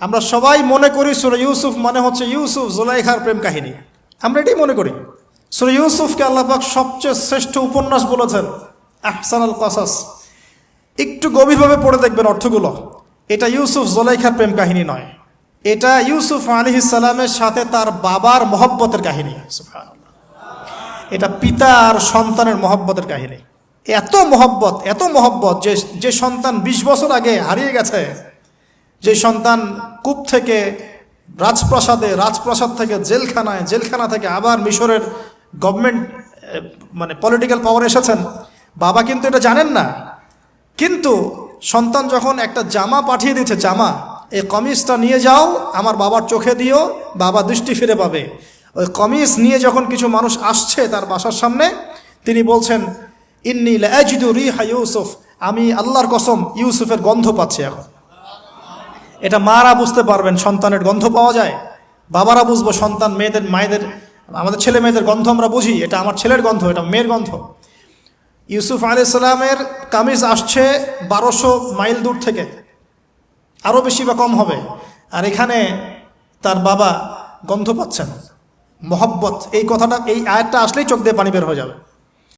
আমরা সবাই মনে করি সুরে ইউসুফ মানে হচ্ছে ইউসুফ, জোলাইখার প্রেম কাহিনী। আমরা এটাই মনে করি। সুরে ইউসুফকে আল্লাপাক সবচেয়ে শ্রেষ্ঠ উপন্যাস বলেছেন আহসান আল কাসাস একটু গভীরভাবে পড়ে দেখবেন অর্থগুলো। এটা ইউসুফ জোলাইখার প্রেম কাহিনী নয়। এটা ইউসুফ আলী সালামের সাথে তার বাবার মহব্বতের কাহিনী। এটা পিতা আর সন্তানের মহব্বতের কাহিনী। এত মহব্বত এত মহব্বত যে যে সন্তান ২০ বছর আগে হারিয়ে গেছে যে সন্তান কূপ থেকে রাজপ্রাসাদে, রাজপ্রাসাদ থেকে জেলখানায়, জেলখানা থেকে আবার মিশরের গভর্নমেন্ট মানে পলিটিক্যাল পাওয়ার এসেছেন, বাবা কিন্তু এটা জানেন না। কিন্তু সন্তান যখন একটা জামা পাঠিয়ে দিচ্ছে জামা, এই কমিজটা নিয়ে যাও, আমার বাবার চোখে দিও, বাবা দৃষ্টি ফিরে পাবে। ওই কমিজ নিয়ে যখন কিছু মানুষ আসছে তার বাসার সামনে, তিনি বলছেন, ইন্নি রিহা ইউসুফ, আমি আল্লাহর কসম ইউসুফের গন্ধ পাচ্ছি এখন। এটা মারা বুঝতে পারবেন, সন্তানের গন্ধ পাওয়া যায়। বাবারা বুঝব, সন্তান মেয়েদের, মায়েদের, আমাদের ছেলে মেয়েদের গন্ধ আমরা বুঝি, এটা আমার ছেলের গন্ধ, এটা মেয়ের গন্ধ। ইউসুফ আলি সাল্লামের কামিজ আসছে বারোশো মাইল দূর থেকে আরও বেশি বা কম হবে। আর এখানে তার বাবা গন্ধ পাচ্ছেন, মহব্বত, এই কথাটা, এই আয়াতটা আসলেই চোখ দিয়ে পানি বের হয়ে যাবে।